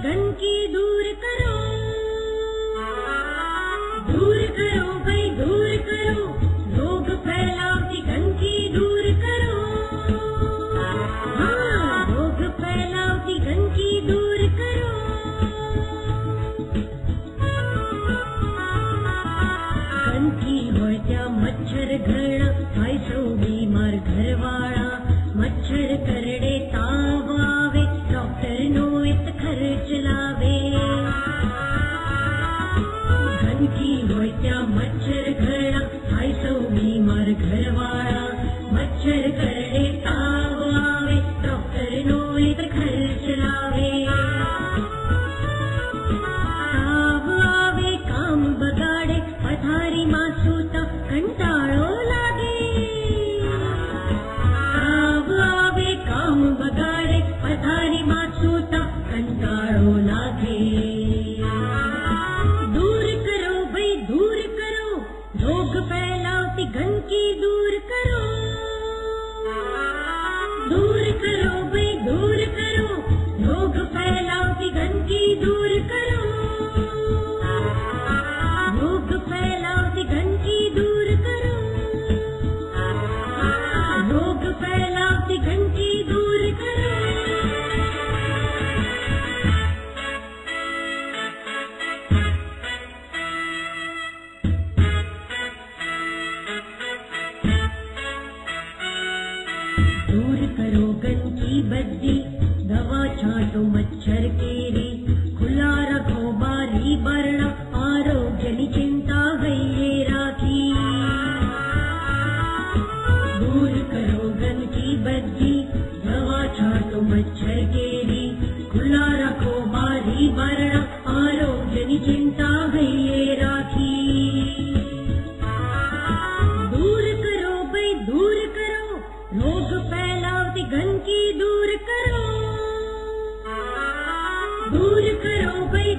घन दूर करो। दूर करो भाई, दूर करो। रोग फैलाव की घन दूर करो। हाँ रोग फैलाव की घन दूर करो। गंदगी होय त्या मच्छर घरणा हाय सौ बीमार घरवाळा मच्छर करे की मच्छर बैगन दूर करो। दूर करो बे दूर करो। लोग फैलाओ विघन की दूर करो। लोग फैलाओ विघन की दूर करो। लोग फैलाओ विघन करो गन की बद्दी दवा छाटो मच्छर बज्जी गवाचर केरे वर्ण आरोग्य नी चिन्ता की बद्दी दवा छाटो मच्छर रोग घन की दूर करो। दूर करो करो